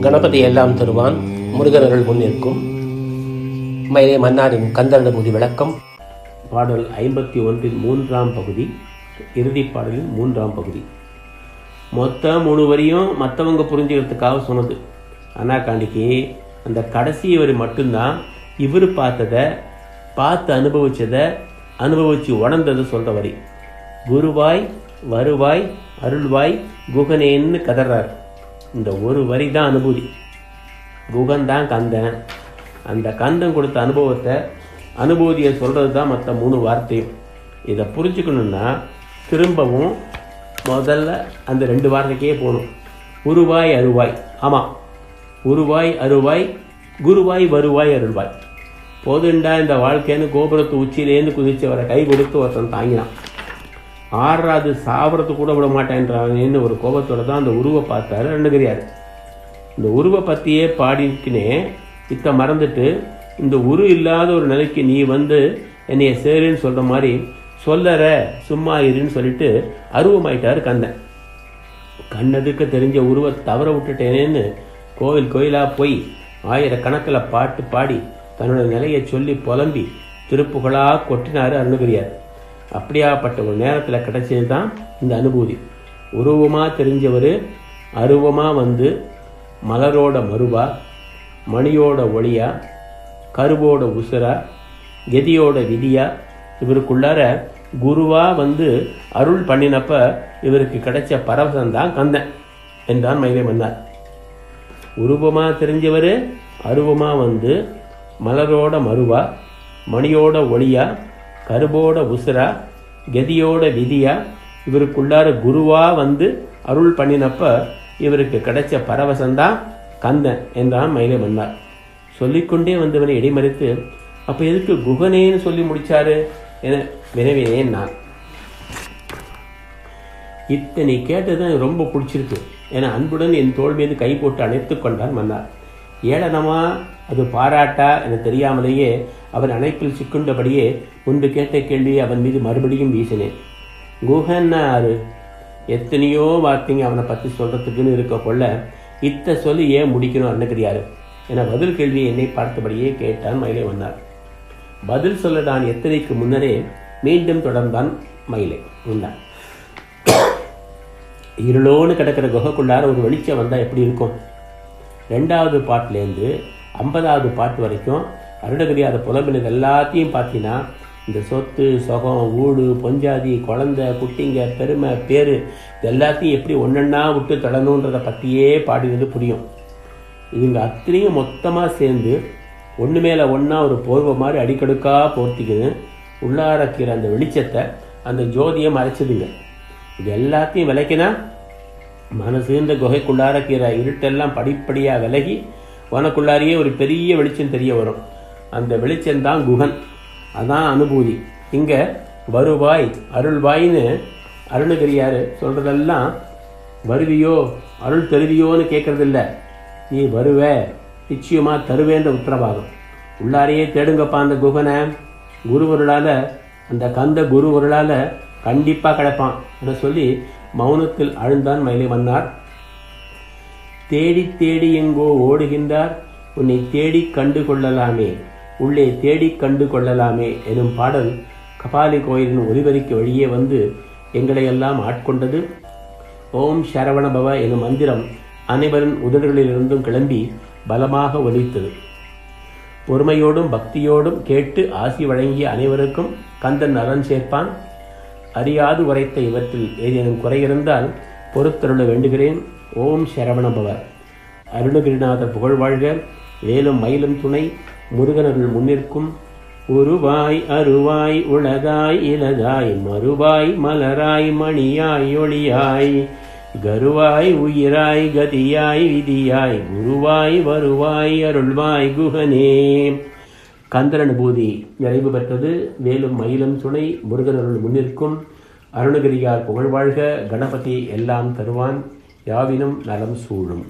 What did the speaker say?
கணபதி எல்லாம் தருவான் முருகனர்கள் முன்னிற்கும் மயிலே மன்னாரின் கந்தரபூதி விளக்கம். பாடல் ஐம்பத்தி ஒன்றின் மூன்றாம் பகுதி. இறுதிப் பாடலின் மூன்றாம் பகுதி. மொத்த மூணு வரியும் மற்றவங்க புரிஞ்சுக்கிறதுக்காக சொன்னது. அண்ணாக்காண்டிக்கு அந்த கடைசி வரி மட்டும்தான் இவர் பார்த்ததை பார்த்து அனுபவிச்சதை அனுபவிச்சு உணர்ந்ததை சொல்கிற வரி. குருவாய் வருவாய் அருள்வாய் குகனேன்னு கதறார். இந்த ஒரு வரி தான் அனுபூதி. குகந்தான் கந்தன். அந்த கந்தன் கொடுத்த அனுபவத்தை அனுபூதியை சொல்கிறது தான் மற்ற மூணு வார்த்தையும். இதை புரிஞ்சுக்கணுன்னா திரும்பவும் முதல்ல அந்த ரெண்டு வார்த்தைக்கே போகணும். உருவாய் அருவாய். ஆமாம் உருவாய் அருவாய் குருவாய் வருவாய் அருள்வாய். போதுண்டா இந்த வாழ்க்கைன்னு கோபுரத்து உச்சியிலேருந்து குதிச்சவரை கை கொடுத்து ஒருத்தன் தாங்கினான். ஆறாவது சாப்பிட்றது கூட விட மாட்டேன்றாங்கன்னு ஒரு கோபத்தோட தான் அந்த உருவை பார்த்தாரு ரெண்டுகிரியார் இந்த உருவை பற்றியே பாடிக்கினே இத்த மறந்துட்டு இந்த உரு இல்லாத ஒரு நிலைக்கு நீ வந்து என்னைய சேருன்னு சொல்கிற மாதிரி சொல்லற சும்மா இருன்னு சொல்லிட்டு அருவமாயிட்டார் கண்ணன். கண்ணதுக்கு தெரிஞ்ச உருவை தவற விட்டுட்டேனேன்னு கோவில் கோயிலாக போய் ஆயிரக்கணக்கில் பாட்டு பாடி தன்னோட நிலையை சொல்லி புலம்பி திருப்புகளாக கொட்டினார் அருணகிரியார். அப்படியாப்பட்ட ஒரு நேரத்தில் கிடைச்சது தான் இந்த அனுபூதி. உருவமாக தெரிஞ்சவர் அருவமாக வந்து மலரோட மருவா மணியோட ஒளியா கருவோட உசுரா கெதியோட விதியா இவருக்குள்ளார குருவா வந்து அருள் பண்ணினப்ப இவருக்கு கிடைச்ச பரவசந்தான் கந்தன் என்றான் மயிலை மன்னார் உருவமாக தெரிஞ்சவர் அருவமா வந்து மலரோட மருவா மணியோட ஒளியா கருவோட உசுரா கதியோட விதியா இவருக்குள்ளார குருவா வந்து அருள் பண்ணினப்ப இவருக்கு கிடைச்ச பரவசந்தான் கந்தன் என்றான் மயிலை மன்னார் சொல்லிக்கொண்டே வந்தவனை இடைமறித்து அப்ப எதுக்கு குகனேன்னு சொல்லி முடிச்சாரு? என வினவினேன் நான். இத்தனை கேட்டது எனக்கு ரொம்ப பிடிச்சிருக்கு என அன்புடன் என் தோள் மீது கை போட்டு அணைத்துக் கொண்டான் மன்னார். ஏளனமா? அது பாராட்டா என தெரியாமலேயே அவன் அணைப்பில் சிக்குண்டபடியே முன்பு கேட்ட கேள்வியை அவன் மீது மறுபடியும் வீசினேன். குஹன்னா ஆறு. எத்தனையோ வார்த்தைங்க அவனை பற்றி சொல்றதுக்குன்னு இருக்க கொள்ள இத்த சொல்லி ஏன் முடிக்கணும் அண்ணகிரியாரு என பதில் கேள்வியை என்னை பார்த்தபடியே கேட்டான் மயிலை வந்தார் பதில் சொல்ல நான் எத்தனைக்கு முன்னரே மீண்டும் தொடர்ந்தான் மயிலை உண்டான் இருளோன்னு கிடக்கிற குகைக்குள்ளார ஒரு வெளிச்சம் வந்தால் எப்படி இருக்கும்? ரெண்டாவது பாட்டுலேருந்து ஐம்பதாவது பாட்டு வரைக்கும் அருணகிரி அதை புலம்பினது எல்லாத்தையும் பார்த்தீங்கன்னா இந்த சொத்து சுகம் ஊடு பொஞ்சாதி குழந்தை குட்டிங்க பெருமை பேர் இது எல்லாத்தையும் எப்படி ஒன்றொன்னா விட்டு தொடணுன்றதை பற்றியே பாடினது புரியும். இதுங்க அத்தனையும் மொத்தமாக சேர்ந்து ஒன்று மேலே ஒன்றா ஒரு போர்வை மாதிரி அடிக்கடுக்காக போர்த்திக்குது. உள்ளாரக்கிற அந்த வெளிச்சத்தை அந்த ஜோதியை மறைச்சதுங்க இது எல்லாத்தையும் விளைக்கினா மனசுன்ற கீரை இருட்டெல்லாம் படிப்படியாக விலகி உனக்குள்ளாரியே ஒரு பெரிய வெளிச்சம் தெரிய வரும். அந்த வெளிச்சம்தான் குகன். அதான் அனுபூதி. இங்கே வருவாய் அருள்வாயின்னு அருணகிரியார் சொல்கிறதெல்லாம் வருவியோ அருள் தருவியோன்னு கேட்கறதில்ல நீ வருவ நிச்சயமாக தருவேன்ற உத்தரவாதம். உள்ளாரையே தேடுங்கப்பா அந்த குகனை. குருவருளால் அந்த கந்த குருவருளால் கண்டிப்பாக கிடைப்பான். என சொல்லி மௌனத்தில் அழுந்தான் மயிலை மன்னார். தேடி தேடி எங்கோ ஓடுகின்றார். உன்னை தேடி கண்டு கொள்ளலாமே உள்ளே தேடி கண்டு கொள்ளலாமே எனும் பாடல் கபாலி கோயிலின் ஒலிவரிக்கு வழியே வந்து எங்களை எல்லாம் ஆட்கொண்டது. ஓம் சரவணபவ எனும் மந்திரம் அனைவரின் உதடுகளிலிருந்தும் கிளம்பி பலமாக ஒலித்தது. பொறுமையோடும் பக்தியோடும் கேட்டு ஆசி வழங்கிய அனைவருக்கும் கந்தன் நலன் சேர்ப்பான். அறியாது உரைத்த இவற்றில் ஏதேனும் குறை இருந்தால் பொறுத்தருள வேண்டுகிறேன். ஓம் சரவணபவர். அருணகிரிநாதர் புகழ் வாழ்க வேலும் மயிலும் துணை. முருகனருள் முன்னிற்கும். உருவாய் அருவாய் உளதாய் இலதாய் மறுவாய் மலராய் மணியாய் ஒளியாய். கருவாய் உயிராய் கதியாய் விதியாய். குருவாய் வருவாய் அருள்வாய் குகனே. கந்தர் அனுபூதி நிறைவு பெற்றது. வேலும் மயிலும் துணை முருகனருள் முன்னிற்கும். அருணகிரியார் புகழ் வாழ்க. கணபதி எல்லாம் தருவான். யாவினும் நலம் சூழும்.